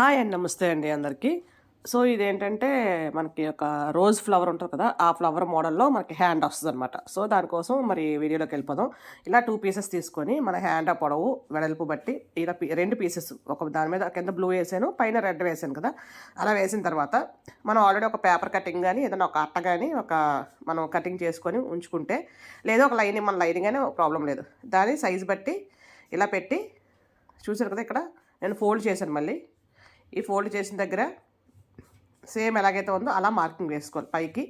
Hi అండి నమస్తే అండి అందరికీ. సో ఇదేంటంటే మనకి ఒక రోజ్ ఫ్లవర్ ఉంటుంది కదా ఆ ఫ్లవర్ మోడల్లో మనకి హ్యాండ్ వస్తుంది అనమాట సో దానికోసం మరి వీడియోలోకి వెళ్ళిపోదాం. ఇలా టూ పీసెస్ తీసుకొని మన హ్యాండ్ పొడవు వెడల్పు బట్టి ఇలా రెండు పీసెస్. ఒక దాని మీద కింద బ్లూ వేసాను పైన రెడ్ వేసాను కదా. అలా వేసిన తర్వాత మనం ఆల్రెడీ ఒక పేపర్ కటింగ్ కానీ ఏదైనా ఒక అట్ట కానీ ఒక మనం కటింగ్ చేసుకొని ఉంచుకుంటే లేదా ఒక లైనింగ్ మన లైనింగ్ కానీ ప్రాబ్లం లేదు. దాని సైజ్ బట్టి ఇలా పెట్టి చూసారు కదా ఇక్కడ నేను ఫోల్డ్ చేశాను మళ్ళీ. ఈ ఫోల్డ్ చేసిన దగ్గర సేమ్ ఎలాగైతే ఉందో అలా మార్కింగ్ వేసుకోవాలి పైకి.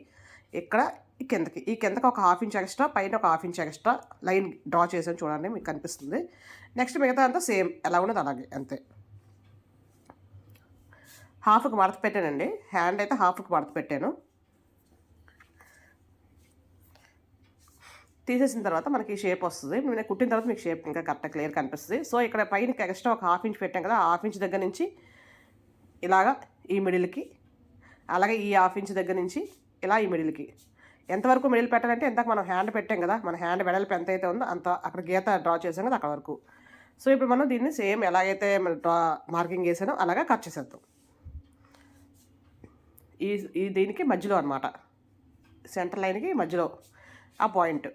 ఇక్కడ ఈ కిందకి. ఈ కిందకి ఒక హాఫ్ ఇంచ్ ఎక్స్ట్రా పైన ఒక half inch extra line draw చేసాను చూడండి మీకు కనిపిస్తుంది. నెక్స్ట్ మిగతా అంతా సేమ్ ఎలా ఉన్నది అలాగే అంతే. హాఫ్కి మడత పెట్టానండి. హ్యాండ్ అయితే హాఫ్కి మడత పెట్టాను. తీసేసిన తర్వాత మనకి షేప్ వస్తుంది. నేను కుట్టిన తర్వాత మీకు షేప్ ఇంకా కరెక్ట్గా క్లియర్ కనిపిస్తుంది. సో ఇక్కడ పైన ఎక్స్ట్రా ఒక హాఫ్ ఇంచ్ పెట్టాం కదా హాఫ్ ఇంచ్ దగ్గర నుంచి ఇలాగా ఈ మిడిల్కి అలాగే ఈ హాఫ్ ఇంచ్ దగ్గర నుంచి ఇలా ఈ మిడిల్కి. ఎంతవరకు మిడిల్ పెట్టాలంటే ఇంతకు మనం హ్యాండ్ పెట్టాం కదా మన హ్యాండ్ వెడల్పు ఎంత అయితే ఉందో అంత అక్కడ గీత డ్రా చేసాం కదా అక్కడ వరకు. సో ఇప్పుడు మనం దీన్ని సేమ్ ఎలాగైతే డ్రా మార్కింగ్ చేసానో అలాగా కట్ చేసేద్దాం. ఈ ఈ దీనికి మధ్యలో అనమాట సెంటర్ లైన్కి మధ్యలో ఆ పాయింట్.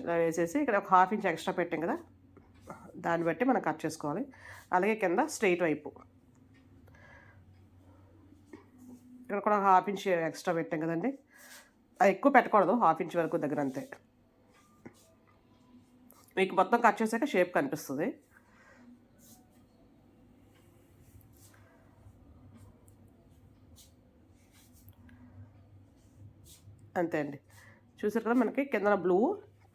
ఇలా వేసేసి ఇక్కడ ఒక హాఫ్ ఇంచ్ ఎక్స్ట్రా పెట్టాం కదా. దాన్ని బట్టి మనం కట్ చేసుకోవాలి. అలాగే కింద స్ట్రైట్ వైపు. ఇక్కడ కూడా హాఫ్ ఇంచ్ ఎక్స్ట్రా పెట్టాం కదండి. అది ఎక్కువ పెట్టకూడదు హాఫ్ ఇంచ్ వరకు దగ్గర అంతే. మీకు మొత్తం కట్ చేసాక షేప్ కనిపిస్తుంది. అంతే అండి. చూసారు కదా మనకి కింద బ్లూ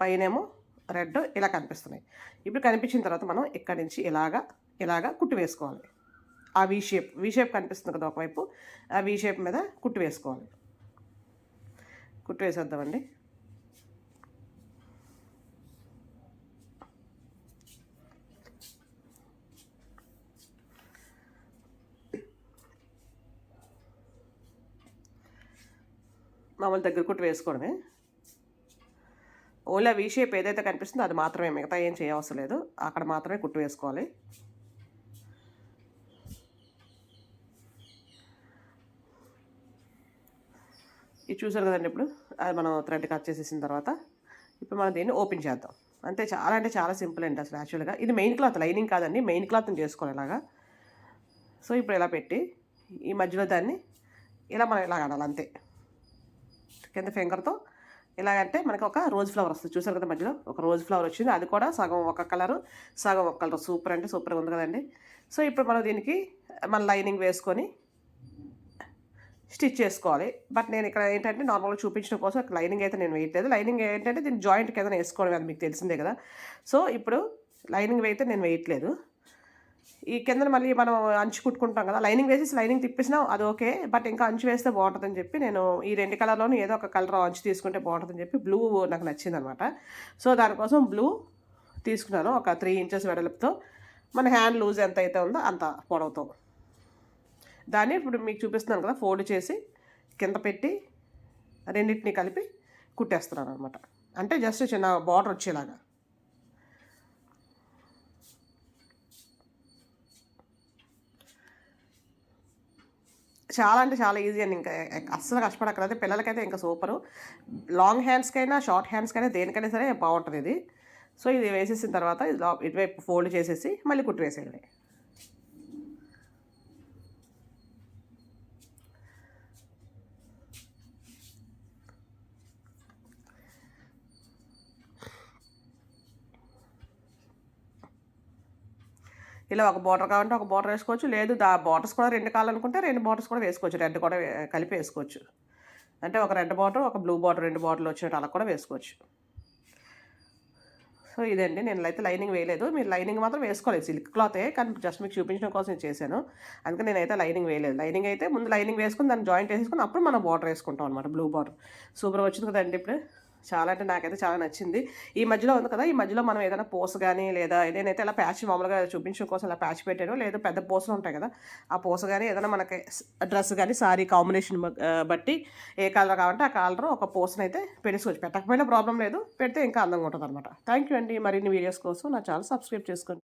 పైనేమో రెడ్ ఇలా కనిపిస్తున్నాయి. ఇప్పుడు కనిపించిన తర్వాత మనం ఇక్కడ నుంచి ఇలాగా ఇలాగా కుట్టు వేసుకోవాలి. ఆ వీ షేప్ వీ షేప్ కనిపిస్తుంది కదా ఒకవైపు ఆ వీ షేప్ మీద కుట్టు వేసుకోవాలి. కుట్టు వేసేద్దామండి. మామూలు దగ్గర కుట్టు వేసుకోవడమే. ఓలా వీ షేప్ ఏదైతే కనిపిస్తుందో అది మాత్రమే మిగతా ఏం చేయవసరం లేదు. అక్కడ మాత్రమే కుట్టు వేసుకోవాలి. ఇది చూసారు కదండి ఇప్పుడు? అది మనం థ్రెడ్ కట్ చేసేసిన తర్వాత ఇప్పుడు మనం దీన్ని ఓపెన్ చేద్దాం. అంతే చాలా అంటే చాలా సింపుల్ అండి అసలు యాక్చువల్గా ఇది మెయిన్ క్లాత్ లైనింగ్ కాదండి మెయిన్ క్లాత్ని చేసుకోవాలి ఇలాగా. సో ఇప్పుడు ఇలా పెట్టి ఈ మధ్యలో దాన్ని ఇలా మనం ఇలా కడాలి అంతే. కింద ఫింగర్తో ఎలాగంటే మనకు ఒక రోజ్ ఫ్లవర్ వస్తుంది. చూసారు కదా మధ్యలో? ఒక రోజ్ ఫ్లవర్ వచ్చింది. అది కూడా సగం ఒక కలరు సగం ఒక కలర్ సూపర్ అంటే సూపర్గా ఉంది కదండి. సో ఇప్పుడు మనం దీనికి మన లైనింగ్ వేసుకొని స్టిచ్ చేసుకోవాలి. బట్ నేను ఇక్కడ ఏంటంటే నార్మల్గా చూపించడం కోసం లైనింగ్ అయితే నేను వేయట్లేదు. లైనింగ్ ఏంటంటే దీన్ని జాయింట్ కింద వేసుకోవడం అది మీకు తెలిసిందే కదా. సో ఇప్పుడు లైనింగ్ అయితే నేను వేయట్లేదు. ఈ కింద మళ్ళీ మనం అంచు కుట్టుకుంటాం కదా లైనింగ్ వేసి లైనింగ్ తిప్పేసినా అది ఓకే బట్ ఇంకా అంచు వేస్తే బాగుంటుందని చెప్పి నేను ఈ రెండు కలర్లోనూ ఏదో ఒక కలర్ అంచు తీసుకుంటే బాగుంటుందని చెప్పి బ్లూ నాకు నచ్చింది అనమాట సో దానికోసం బ్లూ తీసుకున్నాను ఒక త్రీ ఇంచెస్ వెడల్పుతో. మన హ్యాండ్ లూజ్ ఎంత అయితే ఉందో అంత పొడవుతో. దాన్ని ఇప్పుడు మీకు చూపిస్తున్నాను కదా ఫోల్డ్ చేసి కింద పెట్టి రెండింటిని కలిపి కుట్టేస్తున్నాను అనమాట అంటే జస్ట్ చిన్న బార్డర్ వచ్చేలాగా. చాలా అంటే చాలా ఈజీ అండి. ఇంకా అస్సలు కష్టపడక్కర్లేదు. పిల్లలకైతే ఇంకా సూపరు లాంగ్ హ్యాండ్స్కైనా షార్ట్ హ్యాండ్స్కైనా దేనికైనా సరే బాగుంటుంది ఇది. సో ఇది వేసేసిన తర్వాత ఇది ఇటువైపు ఫోల్డ్ చేసేసి మళ్ళీ కుట్టు వేసేయండి. ఇలా ఒక బార్డర్ కావాలంటే ఒక బార్డర్ వేసుకోవచ్చు. లేదు దా బార్డర్స్ కూడా రెండు కావాలనుకుంటే రెండు బార్డర్స్ కూడా వేసుకోవచ్చు. రెడ్ కూడా కలిపి వేసుకోవచ్చు. అంటే ఒక రెడ్ బార్డర్ ఒక బ్లూ బార్డర్ రెండు బార్డర్లు వచ్చినట్టు అలా కూడా వేసుకోవచ్చు. సో ఇదండి. నేను అయితే లైనింగ్ వేయలేదు. మీరు లైనింగ్ మాత్రం వేసుకోలేదు. సిల్క్ క్లాతే కానీ జస్ట్ మీకు చూపించడం కోసం నేను చేశాను. అందుకని నేనైతే లైనింగ్ వేయలేదు. లైనింగ్ అయితే ముందు లైనింగ్ వేసుకుని దాన్ని జాయింట్ వేసుకుని అప్పుడు మనం బార్డర్ వేసుకుంటాం అనమాట బ్లూ బార్డర్. సూపర్ వచ్చింది కదండి ఇప్పుడు. చాలా అంటే నాకైతే చాలా నచ్చింది. ఈ మధ్యలో ఉంది కదా ఈ మధ్యలో మనం ఏదైనా పోస్ కానీ లేదా నేనైతే ఇలా ప్యాచ్ మామూలుగా చూపించడం కోసం ఇలా ప్యాచ్ పెట్టాను. లేదా పెద్ద పోసలు ఉంటాయి కదా ఆ పోస కానీ ఏదైనా మనకి డ్రెస్ కానీ సారీ కాంబినేషన్ బట్టి ఏ కలర్ కావాలంటే ఆ కలర్ ఒక పోస్ని అయితే పెట్టుకోవచ్చు. పెట్టకపోయినా ప్రాబ్లం లేదు. పెడితే ఇంకా అందంగా ఉంటుంది అనమాట థ్యాంక్ యూ అండి. మరిన్ని వీడియోస్ కోసం నా ఛానల్ సబ్స్క్రైబ్ చేసుకోండి.